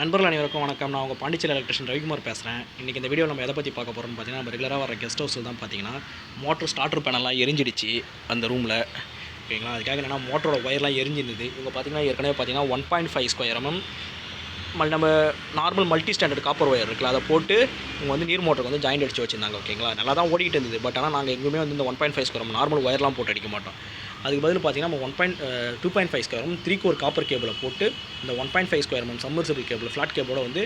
நண்பர்கள் அனைவருக்கும் வணக்கம். நான் உங்கள் பாண்டிச்சேரி எலக்ட்ரிஷன் ரவிக்குமார் பேசுகிறேன் இன்றைக்கி இந்த வீடியோ நம்ம எதை பற்றி பார்க்க போகிறோம்னு பார்த்தீங்கன்னா நம்ம ரெகுலராக வர கெஸ்ட் ஹவுஸில் தான் பார்த்தீங்கன்னா மோட்டர் ஸ்டார்டர் பேனல்லாம் எரிஞ்சிடுச்சு அந்த ரூமில் ஓகேங்களா? அதுக்காக என்னென்னா மோட்டரோட ஒயர்லாம் எரிஞ்சிருந்தது. இவங்க பார்த்தீங்கன்னா ஏற்கனவே பார்த்தீங்கன்னா one point five square MM மல் நம்ம normal multi standard copper wire இருக்குல்ல அதை போட்டு இவங்க வந்து நீர் மோட்டருக்கு வந்து ஜாயிண்ட் அடிச்சு வச்சிருந்தாங்க. ஓகேங்களா? நல்லா தான் ஓடிட்டு இருந்தது. பட் ஆனால் நாங்கள் எங்குமே வந்து இந்த one point five square normal ஒயர்லாம் போட்டு அடிக்க மாட்டோம். அதுக்கு பதில் பார்த்தீங்கன்னா நம்ம one point two point five square three core copper கேபிளை போட்டு இந்த ஒன் பாயிண்ட் ஃபைவ் ஸ்கொயர் மேம் சம்மர்சபிள் கேபிள் ஃப்ளாட் கேபிளோட வந்து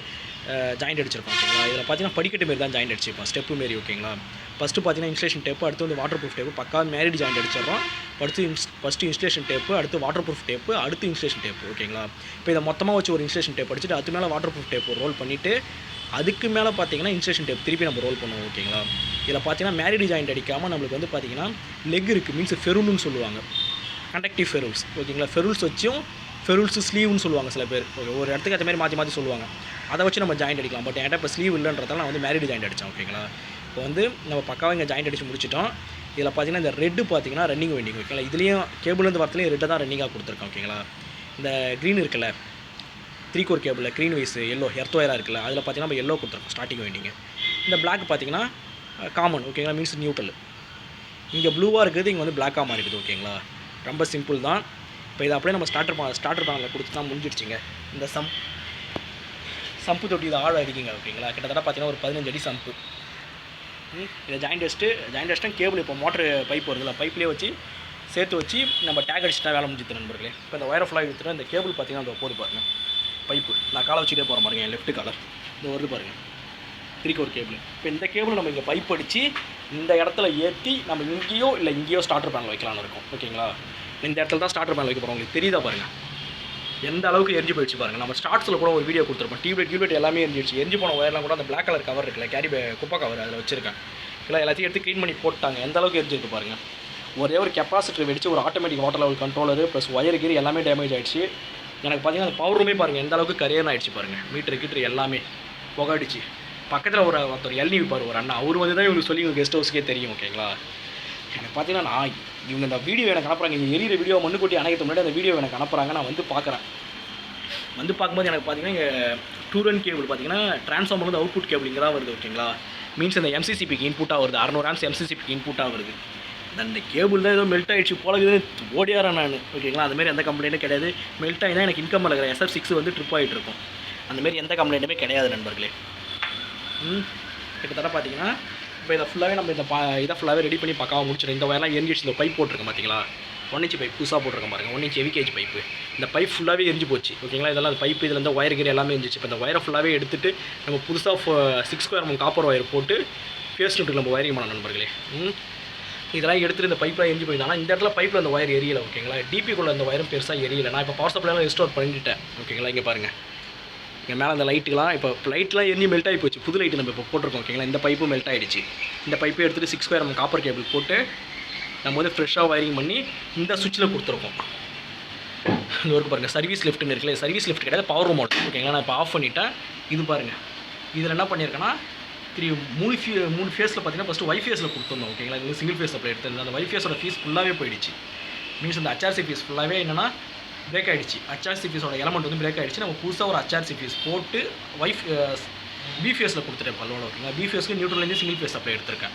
ஜாயிண்ட் அடிச்சிருக்கோம் ஓகேங்களா இதில் பார்த்தீங்கன்னா படிக்கட்டு மாரி தான் ஜாயிண்ட் அடிச்சிருப்போம் ஸ்டெப்பு மாரி ஓகேங்களா ஃபஸ்ட்டு பார்த்தீங்கன்னா இன்ஸ்டேஷன் டேப்பு அடுத்து வந்து வாட்டர் ப்ரூஃப் டேப்பு பக்கா மேரிட் ஜாயிண்ட் அடிச்சிடறோம். அடுத்து இன்ஸ் ஃபஸ்ட்டு இன்ஸ்டேஷன் டேப்பு அடுத்து வாட்டர் ப்ரூஃப் டேப்பு அடுத்து இன்ஸ்டேஷன் டேப்பு ஓகேங்களா இப்போ இதை மொத்தமாக வச்சு ஒரு இன்ஸ்டேஷன் டேப் அடிச்சுட்டு அது மேலே வாட்டர் ப்ரூஃப் டேப் ரோல் பண்ணிவிட்டு அதுக்கு மேலே பார்த்தீங்கன்னா இன்ஸ்டேஷன் டேப் திருப்பி நம்ம ரோல் பண்ணுவோம் ஓகேங்களா இதில் பார்த்தீங்கன்னா மேரிட் ஜாயிண்ட் அடிக்காமல் நம்மளுக்கு வந்து பார்த்தீங்கன்னா லெக் இருக்குது மீன்ஸ் ஃபெருல்னு சொல்லுவாங்க. கண்டக்டிவ் ஃபெருல்ஸ் ஓகேங்களா ஃபெருல்ஸ் வச்சும் ஃபெருல்ஸ் ஸ்லீவ்னு சொல்லுவாங்க சில பேர். ஓகே ஒரு இடத்துக்கு அந்த மாதிரி மாற்றி மாற்றி சொல்லுவாங்க. அதை வச்சு நம்ம ஜாயிண்ட் அடிக்கலாம். பட் என்கிட்ட இப்போ ஸ்லீவ் இல்லைன்றதால நான் வந்து மேரிட் ஜாயிண்ட் அடித்தேன் ஓகேங்களா இப்போ வந்து நம்ம பக்காவாக இங்கே ஜாயிண்ட் அடித்து முடிச்சிட்டோம். இதில் பார்த்தீங்கன்னா இந்த ரெட்டு பார்த்தீங்கன்னா ரன்னிங் வெண்டிங் ஓகேங்களா இதுலேயும் கேபிள்லேருந்து வரத்துலேயும் ரெட்டை தான் ரன்னிங்காக கொடுத்துருக்கோம் ஓகேங்களா இந்த க்ரீன் இருக்குல்ல த்ரீ கோர் கேபிளில் க்ரீன் வைஸ் எல்லோ எர்த் ஒயராக இருக்குல்ல அதில் பார்த்தீங்கன்னா நம்ம எல்லோ கொடுத்துருக்கோம் ஸ்டார்டிங் வெண்டிங்க இந்த பிளாக் பார்த்தீங்கன்னா காமன் ஓகேங்களா மீன்ஸ் நியூட்ரல் இங்கே ப்ளூவாக இருக்குது இங்கே வந்து பிளாக்காக மாறிடுது ஓகேங்களா ரொம்ப சிம்பிள் தான். இப்போ இதை அப்படியே நம்ம ஸ்டார்டர் பா ஸ்டார்டர் பேனலில் கொடுத்து தான் முடிஞ்சிடுச்சிங்க. இந்த சம் சம்பு தொட்டி இதை ஆழம் அடிக்குங்க ஓகேங்களா கிட்டத்தட்ட பார்த்தீங்கன்னா ஒரு பதினஞ்சு அடி சம்பு. இதை ஜாயிண்ட் அடிச்சுட்டு ஜாயிண்ட் அடிச்சுட்டா கேபிள் இப்போ மோட்ரு பைப் வருதுல்ல பைப்லேயே வச்சு சேர்த்து வச்சு நம்ம டேக் அடிச்சுட்டா வேலை முடிஞ்சுது நண்பர்களே. இப்போ இந்த ஒயர் ஃபுல்லாக எடுத்துகிட்டு இந்த கேபிள் பார்த்தீங்கன்னா அந்த போது பாருங்கள் பைப்பு. நான் காலை வச்சுட்டே போகிறேன் பாருங்கள் என் லெஃப்ட் காலர் இந்த வருது பாருங்கள் த்ரீ கோர் கேபிள் இப்போ இந்த கேபிள் நம்ம இங்கே பைப் அடித்து இந்த இடத்துல ஏற்றி நம்ம இங்கேயோ இல்லை இங்கேயோ ஸ்டார்டர் பேனல் வைக்கலாம்னு இருக்கும். ஓகேங்களா? இந்த இடத்துல தான் ஸ்டார்டர் பேனல் வைக்க போகிறோம் உங்களுக்கு தெரியுதா பாருங்கள் எந்த அளவுக்கு எரிஞ்சு போயிடுச்சு பாருங்கள் நம்ம ஸ்டார்ட்ஸில் கூட ஒரு வீடியோ கொடுத்துருப்போம். டியூப்லைட் டியூப்லைட் எல்லாமே எரிஞ்சிடுச்சு. எரிஞ்சு போன ஒயர்லாம் கூட அந்த பிளாக் கலர் கவர் இருக்குல்ல கேரி குப்பை கவர் அதில் வச்சிருக்கேன். இல்லை எல்லாத்தையும் எடுத்து க்ளீன் பண்ணி போட்டாங்க. எந்த அளவுக்கு எரிஞ்சிருக்கு பாருங்க. ஒரே ஒரு கெப்பாசிட்டர் வெடிச்சு ஒரு automatic water level controller plus wire கீர் எல்லாமே டேமேஜ் ஆகிடுச்சு எனக்கு பார்த்தீங்கன்னா அந்த பவர் ரூமே பாருங்கள் எந்த அளவுக்கு கரியர் ஆயிடுச்சு பாருங்கள் மீட்டர் கீட்டர் எல்லாமே புகடிச்சு. பக்கத்தில் ஒரு ஒருத்தர் எல்னி விற்பார் ஒரு அண்ணா. அவர் வந்து தான் இவங்களுக்கு சொல்லி இவங்க கெஸ்ட் ஹவுஸ்க்கே தெரியும் ஓகேங்களா எனக்கு பார்த்தீங்கன்னா நான் இவங்க இந்த வீடியோ எனக்கு அனுப்புகிறாங்க இங்கே எரியிற வீடியோ மண்ணு கொட்டி முன்னாடி அந்த வீடியோ எனக்கு அனுப்புகிறாங்க நான் வந்து பார்க்குறேன் வந்து பார்க்கும்போது எனக்கு பார்த்தீங்கன்னா இங்கே டூரன் கேபிள் பார்த்தீங்கன்னா ட்ரான்ஸ்ஃபார்மர் வந்து அவுட்புட் கேபிள் இங்கே தான் வருது ஓகேங்களா மீன்ஸ் இந்த எம்சிசிபிக்கு இன்புட்டாக வருது. அறநூறு ஆம்ஸ் எம்சிசிபிக்கு இன்புட்டாக வருது. அந்த கேபிள் தான் ஏதோ மெல்ட் ஆகிடுச்சு போலகுதுன்னு ஓடியாரன் நான். ஓகேங்களா அதுமாரி எந்த கம்ப்ளைண்ட்டும் கிடையாது. மெல்ட் ஆகி தான் எனக்கு இன்கம் இருக்கிற எஸ்எஃப் சிக்ஸ் வந்து ட்ரிப் ஆகிட்டு இருக்கும். அந்தமாரி எந்த கம்ப்ளைண்ட்டுமே கிடையாது நண்பர்களே. ம்? கிட்டத்தட்ட பார்த்தீங்கன்னா இப்போ இதை ஃபுல்லாகவே நம்ம இந்த பா இதை ஃபுல்லாகவே ரெடி பண்ணி பக்காவாக முடிச்சிடும் இந்த வயலாம் எரிஞ்சிடுச்சு இந்த பைப் போட்டிருக்கேன் பார்த்தீங்களா ஒன் இன்ச்சு பைப் புதுசாக போட்டிருக்கேன் பாருங்க. ஒன் இன்ச் எவிகேஜ் பைப்பு இந்த பைப் ஃபுல்லாகவே எரிஞ்சு போச்சு. ஓகேங்களா இதெல்லாம் பைப் இதில் இருந்து ஒயர் கீர் எல்லாமே எரிஞ்சிச்சு. இப்போ இந்த ஒயரை ஃபுல்லாகவே எடுத்துட்டு நம்ம புதுசாக சிக்ஸ் ஸ்கொயர் நம்ம காப்பர் ஒயர் போட்டு ஃபேஸ் நம்ம ஒயரிங் பண்ணலாம் நண்பர்களே. ம்? இதெல்லாம் எடுத்து இந்த பைப்பில் எரிஞ்சு போயிருந்தாங்க இந்த இடத்துல பைப்பில் அந்த ஒயர் எரியல ஓகேங்களா டிபிக்குள்ள அந்த ஒயரும் பெருசாக எரியலை. நான் இப்போ பவர் சப்ளைலாம் ரெஸ்டோர் பண்ணிட்டேன் ஓகேங்களா இங்கே பாருங்கள் இங்கே மேலே அந்த லைட்டுலாம் இப்போ லைட்லாம் எரிஞ்சு மெல்ட் ஆகி போச்சு. புது லைட்டு நம்ம இப்போ போட்டிருக்கோம் ஓகேங்களா இந்த பைப்பும் மெல்ட் ஆகிடுச்சு இந்த பைப்பை எடுத்துகிட்டு சிக்ஸ் ஸ்கொயர் நம்ம காப்பர் கேபிள் போட்டு நம்ம வந்து ஃப்ரெஷ்ஷாக வயரிங் பண்ணி இந்த சுவிட்சில் கொடுத்துருக்கோம். இந்த ஒர்க் பாருங்கள் சர்வீஸ் லிஃப்ட்னு இருக்குல்ல சர்வீஸ் லிஃப்ட் கிடையாது பவர் ரிமோட் ஓகேங்களா? நான் இப்போ ஆஃப் பண்ணிட்டேன். இது பாருங்கள் இதில் என்ன பண்ணியிருக்கேன்னா த்ரீ மூணு ஃபீ மூணு ஃபேஸில் பார்த்தீங்கன்னா ஃபஸ்ட்டு ஒய் ஃபேஸில் கொடுத்துருந்தோம் ஓகேங்களா இது சிங்கிள் ஃபேஸ் அப்ளை எடுத்திருந்தோம். அந்த ஒய் ஃபேஸோட ஃபீஸ் ஃபுல்லாகவே போயிடுச்சு. மீன்ஸ் அந்த ஹச்ஆர்சி ஃபீஸ் ஃபுல்லாகவே என்னென்னா பிரேக் ஆகிடுச்சு ஹச்ஆர்சி ஃபீஸோட எலமெண்ட் வந்து பிரேக் ஆகிடுச்சு நம்ம புதுசாக ஒரு ஹச்ஆர்சி ஃபீஸ் போட்டு ஒய்ஃப் பி ஃபேஸில் கொடுத்துட்டேன் பல்லோட ஓகேங்களா பி ஃபேஸ்க்கு சிங்கிள் ஃபேஸ் அப்ளை எடுத்திருக்கேன்.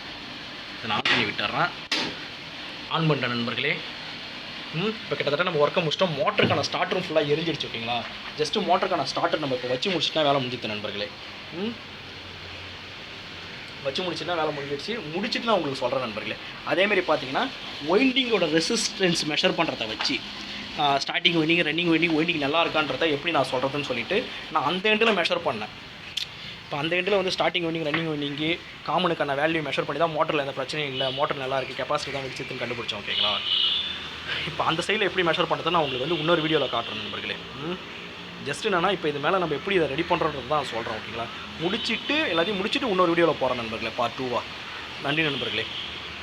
இதை நான் ஆன் பண்ணி விட்டுறேன். ஆன் பண்ணிட்டேன் நண்பர்களே. ம் இப்போ கிட்டத்தட்ட நம்ம ஒர்க்கை முடிச்சிட்டோம். மோட்டருக்கான ஸ்டார்டரும் ஃபுல்லாக எரிஞ்சிடுச்சு ஓகேங்களா ஜஸ்ட்டு மோட்டருக்கான ஸ்டார்டர் நம்ம இப்போ வச்சு முடிச்சுட்டா வேலை முடிஞ்சுது நண்பர்களே. ம் வச்சு முடிச்சுன்னா வேலை முடிஞ்சிடுச்சு. முடிச்சுட்டு நான் உங்களுக்கு சொல்கிறேன் நண்பர்களே. அதேமாரி பார்த்தீங்கன்னா ஒயிண்டிங்கோட ரெசிஸ்டன்ஸ் மெஷர் பண்ணுறத வச்சு ஸ்டார்டிங் ஒயிண்டிங் ரன்னிங் ஒயிண்டிங் ஒயிண்டிங் நல்லா இருக்கான்றத எப்படி நான் சொல்கிறதுன்னு சொல்லிட்டு நான் அந்த எண்டில் மெஷர் பண்ணேன். இப்போ அந்த எண்டில் வந்து ஸ்டார்டிங் ஒயிண்டிங் ரன்னிங் ஒயிண்டிங்கு காமனுக்கான வேல்யூ மெஷர் பண்ணி தான் மோட்டரில் எந்த பிரச்சனையும் இல்லை மோட்டர் நல்லா இருக்குது கெப்பாசிட்டி தான் வெடிச்சதுன்னு கண்டுபிடிச்சோம் ஓகேங்களா இப்போ அந்த சைடில் எப்படி மெஷர் பண்ணுறது நான் உங்களுக்கு வந்து இன்னொரு வீடியோவில் காட்டுறேன் நண்பர்களே. ஜஸ்ட் என்னன்னா இப்போ இது மேலே நம்ம எப்படி இதை ரெடி பண்ணுறோன்றது தான் சொல்கிறோம் ஓகேங்களா முடிச்சுட்டு எல்லாத்தையும் முடிச்சுட்டு இன்னொரு வீடியோவில் போகிறேன் நண்பர்களே பார்ட் டூவா நன்றி நண்பர்களே.